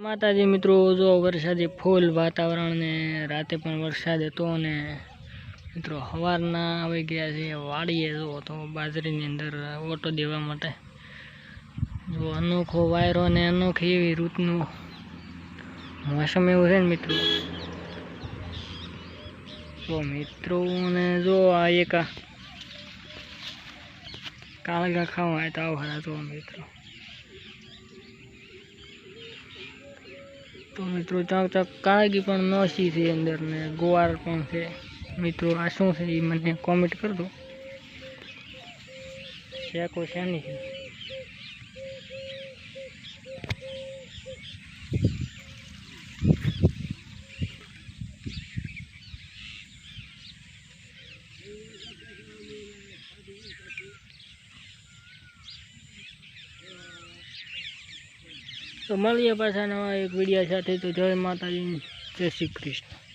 माता जी मित्रों जो वर्षा फूल वातावरण ने रात वरसाद मित्रों हवा गया वाड़ी जो तो बाजरी अंदर ओटो देवा જો અનોખો વાયરો ને અનોખી એવી ઋતુનું મોસમ એવું છે ને મિત્રો જો મિત્રો ને જો આ એક આ કાળગા ખાવા હોય તો આવો ખરા જો મિત્રો તો મિત્રો ચાક ચાક કાળગી પણ નોસી છે અંદર ને ગુવાર પણ છે મિત્રો આ શું છે એ મને કોમેન્ટ કરજો શેકો શેની છે તો મળીએ પાછા નવા એક વિડીયા સાથે. તો જય માતાજી જય શ્રી કૃષ્ણ.